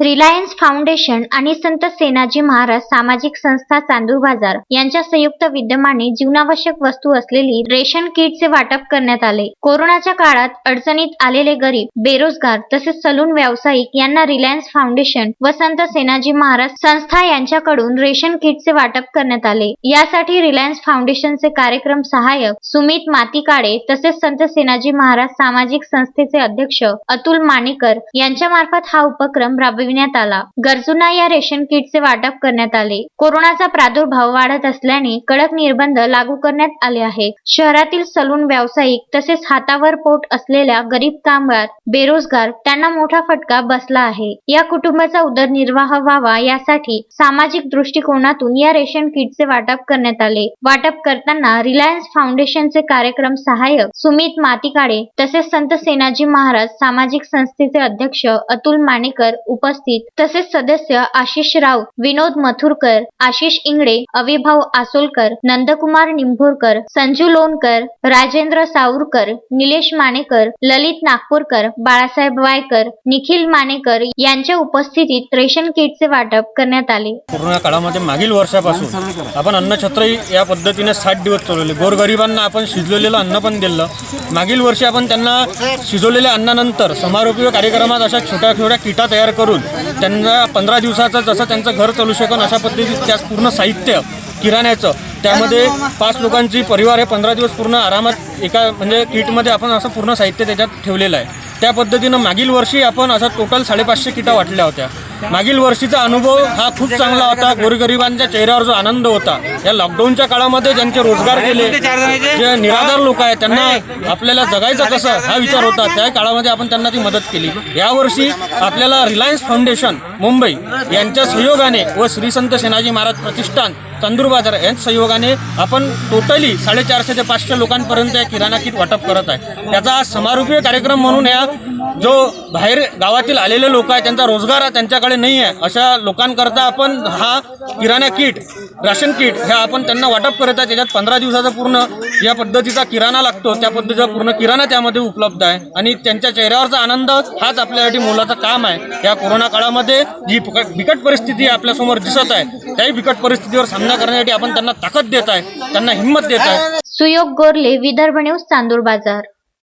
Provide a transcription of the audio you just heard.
Reliance foundation आणि संत सेनाजी महाराज सामाजिक संस्था चांदूर बाजार यांच्या संयुक्त विद्यमाने जीवनावश्यक वस्तू असलेली रेशन किटचे वाटप करण्यात आले. कोरोनाच्या काळात अडचणीत आलेले गरीब बेरोजगार तसेच सलून व्यावसायिक यांना रिलायन्स फाउंडेशन व संत सेनाजी महाराज संस्था यांच्याकडून रेशन किटचे वाटप करण्यात आले. यासाठी रिलायन्स फाउंडेशनचे कार्यक्रम सहाय्यक सुमित मातीकाडे तसेच संत सेनाजी महाराज सामाजिक संस्थेचे अध्यक्ष अतुल मानेकर यांच्या मार्फत हा उपक्रम राबविण्यात आला. गरजूंना या रेशन किटचे वाटप करण्यात आले. कोरोनाचा प्रादुर्भाव वाढत असल्याने कडक निर्बंध लागू करण्यात आले आहेत शहरातील सलून व्यावसायिक तसेच हातावर पोट असलेल्या गरीब कामगार बेरोजगार त्यांना मोठा फटका बसला आहे. या कुटुंबाचा उदरनिर्वाह व्हावा यासाठी सामाजिक दृष्टिकोनातून या रेशन किटचे वाटप करण्यात आले. वाटप करताना रिलायन्स फाउंडेशनचे कार्यक्रम सहाय्यक सुमित मातिकाडे तसेच संत सेनाजी महाराज सामाजिक संस्थेचे अध्यक्ष अतुल मानेकर उपस्थित तसेच सदस्य आशिष राव विनोद मथुरकर आशिष इंगडे अविभाव आसोलकर नंदकुमार निंभोरकर संजू लोणकर राजेंद्र सावरकर निलेश मानेकर ललित नागपूरकर बाळासाहेब वायकर निखिल मानेकर यांच्या उपस्थितीत रेशन किटचे वाटप करण्यात आले. कोरोना काळामध्ये मागील वर्षापासून आपण अन्नछत्र या पद्धतीने साठ दिवस चालवले. गोरगरिबांना आपण शिजवलेलं अन्न पण दिलं. मागील वर्षी आपण त्यांना शिजवलेल्या अन्नानंतर समारोपीय कार्यक्रमात अशा छोट्या छोट्या किटा तयार करून त्यांना पंधरा दिवसाचं जसं त्यांचं घर चालू शकन अशा पद्धतीत त्यास पूर्ण साहित्य किराण्याचं त्यामध्ये पाच लोकांची परिवार हे पंधरा दिवस पूर्ण आरामात एका म्हणजे किटमध्ये आपण असं पूर्ण साहित्य त्याच्यात ठेवलेलं आहे. त्या पद्धतीनं मागील वर्षी आपण असं टोटल साडेपाचशे किटा वाटल्या होत्या. मागील वर्षीचा अनुभव हा खूप चांगला होता. गोरगरिबांच्या चेहऱ्यावर जो आनंद होता या लॉकडाऊनच्या काळामध्ये ज्यांचे रोजगार गेले जे निराधार लोक आहेत त्यांना आपल्याला जगायचं कसं हा विचार होता. त्या काळामध्ये आपण त्यांना ती मदत केली. यावर्षी आपल्याला रिलायन्स फाउंडेशन मुंबई यांच्या सहयोगाने व श्री संत सेनाजी महाराज प्रतिष्ठान चांदूर बाजार यांच्या सहयोगाने आपण टोटली साडेचारशे ते पाचशे लोकांपर्यंत या किराणा किट वाटप करत आहे. त्याचा समारोपीय कार्यक्रम म्हणून या जो बाहेर गावातील आलेले लोक आहेत त्यांचा रोजगार त्यांच्याकडे नाही आहे अशा लोकांकरता आपण हा किराणा किट राशन किट हे आपण त्यांना वाटप करत आहे. त्याच्यात पंधरा दिवसाचा पूर्ण या पद्धतीचा किराणा लागतो. त्या पद्धतीचा पूर्ण किराणा त्यामध्ये उपलब्ध आहे. आणि त्यांच्या चेहऱ्यावरचा आनंद हाच आपल्यासाठी मोलाचं काम आहे. या कोरोना काळामध्ये जी बिकट बिकट परिस्थिती आपल्यासमोर दिसत आहे त्याही बिकट परिस्थितीवर सामना करण्यासाठी आपण त्यांना ताकद देत आहे त्यांना हिंमत देत आहे. सुयोग गोरले विदर्भ न्यूज चांदूर बाजार.